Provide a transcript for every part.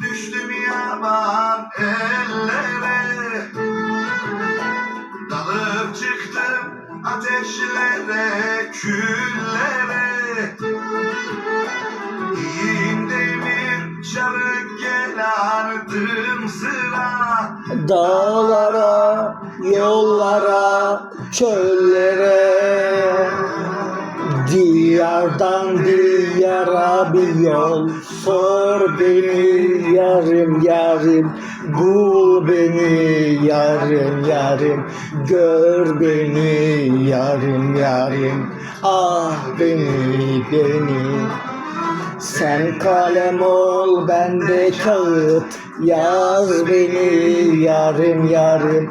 Düştüm yaman ellere. Dalıp çıktım ateşlere, küllere. İyiyim demir şarık gelardım sıra. Dağlara, yollara, çöllere. Diyardan diyara bir yol Sor beni yarım yarım Bul beni yarım yarım Gör beni yarım yarım Ah beni beni. Sen kalem ol ben de kağıt. Yaz beni yarım yarım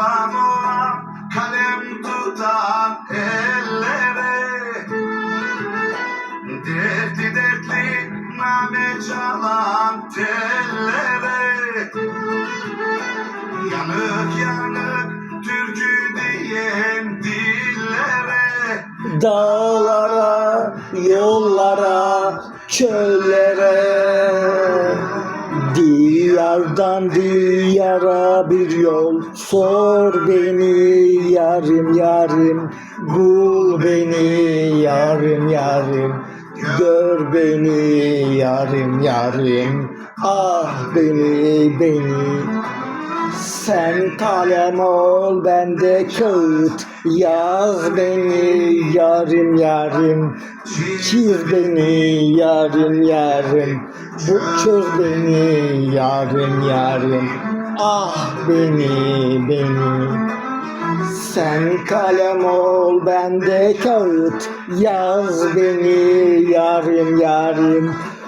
Kurban kalem tutan ellere. Dertli dertli name çalan tellere. Yanık yanık türkü diyen dillere. Dağlara, yollara, çöllere Diyardan diyara bir yol. Sor beni yarım yarım Bul beni yarım yarım Gör beni yarım yarım Ah beni beni sen kalem ol ben de kağıt Yaz beni yarım yarım Çiz beni yarım yarım Bu çöz beni yarım yarım Ah beni beni. Sen kalem ol ben de kağıt Yaz beni yarım yarım